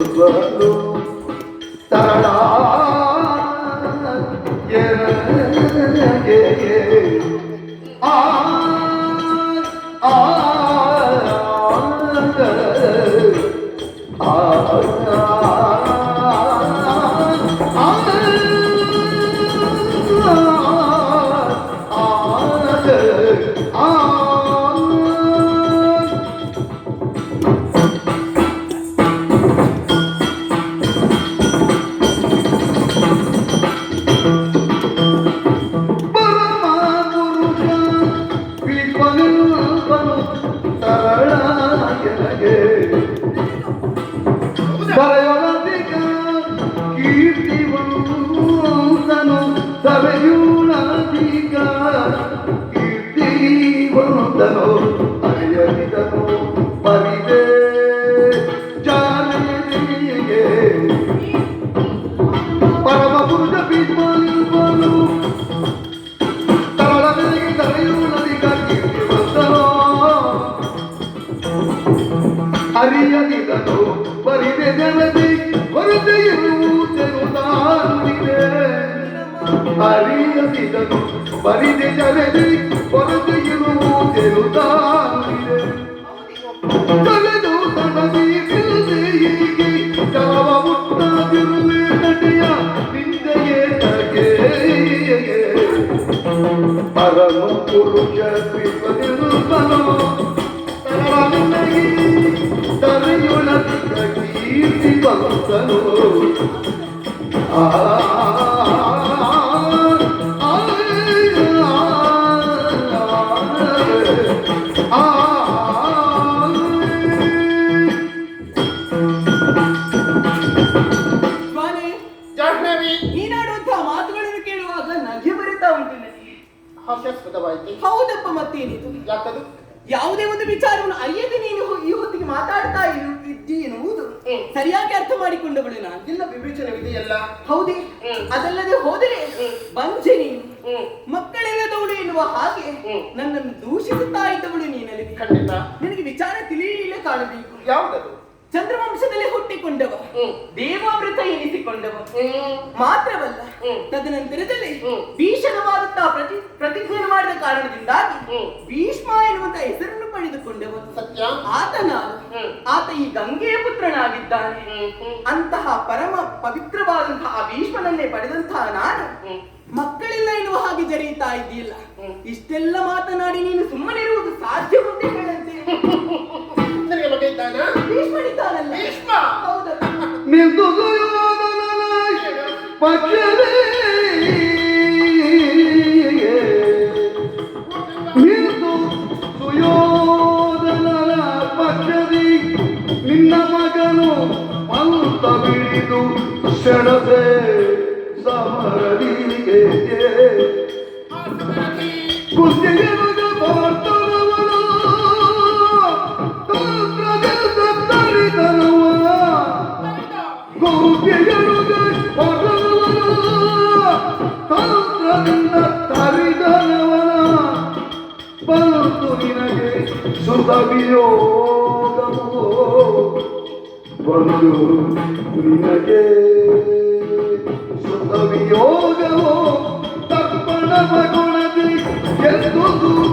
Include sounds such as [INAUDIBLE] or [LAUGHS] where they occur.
Ah, ah, ah. ಆ ಅರಿಯದಿದನು ಬರಿದೆ ಜನದಿ ಹೊರತೆ ಇರುವುದೆನುದಾನುವಿದೆ ಅರಿಯದಿದನು ಬರಿದೆ ಜನದಿ ಹೊರತೆ ಇರುವುದೆನುದಾನುವಿದೆ ತಲೆದು ತನದಿ ನಿಲ್ಲದೆ ಹೀಗೆ ಜಲವ ಮುಟ್ಟದಿರುವೆ ನಡೆಯ ನಿಂದೆಯೇ ತಗೆ ಪರಮ ಪುರುಷ ವಿಪದಿರುತ್ತನೋ ತರೆಯುಳ ಕೀರ್ತಿ ಭಕ್ತನು ಆ ಹಾಸ್ಯಾಸ್ಪದವಾಯಿತು ಹೌದಪ್ಪ ಮತ್ತೇನಿದು ಯಾಕದು ಯಾವುದೇ ಒಂದು ವಿಚಾರವನ್ನು ಅರಿಯದೆ ನೀನು ಈ ಹೊತ್ತಿಗೆ ಮಾತಾಡ್ತಾ ಇರು ಇದ್ದಿ ಎನ್ನುವುದು ಸರಿಯಾಗಿ ಅರ್ಥ ಮಾಡಿಕೊಂಡವಳು ನಾನು. ಎಲ್ಲ ವಿವೇಚನವಿದೆಯಲ್ಲ ಹೌದೇ. ಅದಲ್ಲದೆ ಹೋದರೆ. ಬಂಜೆ ನೀನು. ಮಕ್ಕಳಿಲ್ಲದವಳು ಎನ್ನುವ ಹಾಗೆ ನನ್ನನ್ನು ದೂಷಿಸುತ್ತಾ ಇದ್ದವಳು ನೀನಲ್ಲಿ. ಖಂಡಿತ. ನಿನಗೆ ವಿಚಾರ ತಿಳಿಯಲಿಲ್ಲ ಕಾಣಬೇಕು. ಯಾವುದದು? ಚಂದ್ರವಂಶದಲ್ಲಿ ಹುಟ್ಟಿಕೊಂಡವ. ದೇವಾವೃತ ದೇವಾಮೃತ ಎನಿಸಿಕೊಂಡವ. ಮಾತ್ರವಲ್ಲ. ತದನಂತರದಲ್ಲಿ. ಭೀಷಣವಾದಂತಹ ಪ್ರತಿ ಪ್ರತಿಜ್ಞೆ ಮಾಡಿದ ಕಾರಣದಿಂದಾಗಿ ಭೀಷ್ಮ ಎನ್ನುವಂತ ಹೆಸರನ್ನು ಪಡೆದುಕೊಂಡವ ಸತ್ಯ. ಆತನ ಆತ ಈ ಗಂಗೆಯ ಪುತ್ರನಾಗಿದ್ದಾನೆ. ಅಂತಹ ಪರಮ ಪವಿತ್ರವಾದಂತಹ ಆ ಭೀಷ್ಮನನ್ನೇ ಪಡೆದಂತಹ ನಾನು ಮಕ್ಕಳೆಲ್ಲ ಎನ್ನುವ ಹಾಗೆ ಜರೀತಾ ಇದ್ದಿಲ್ಲ ಇಷ್ಟೆಲ್ಲ ಮಾತನಾಡಿ ನೀನು ಸುಮ್ಮನಿರುವುದು ಇರುವುದು ಹೇಳಂತೆ. [LAUGHS] ಇದ್ದಾನ ಭೀಷ್ಮನಿದ್ದಾನಲ್ಲ. ಭೀಷ್ಮ! ಹೌದಲ್ಲ ನಿನ್ನ ಮಗನು ಮಂತ ಬಿಡಿದು ಸೆಣಸೆ ಸಮರದಿಗೆ ಕುಸ್ತಿಗೆರುಗ ತಂತ್ರದಿಂದ ತರಿದನವನ ಬಂತು ನಿನಗೆ ಸುಧವಿಯೋಗವು ಬಂತು ನಿನಗೆ ಸುಧವಿಯೋಗವು ತರ್ಪಣವ ಗುಣದಿ ಎಂದು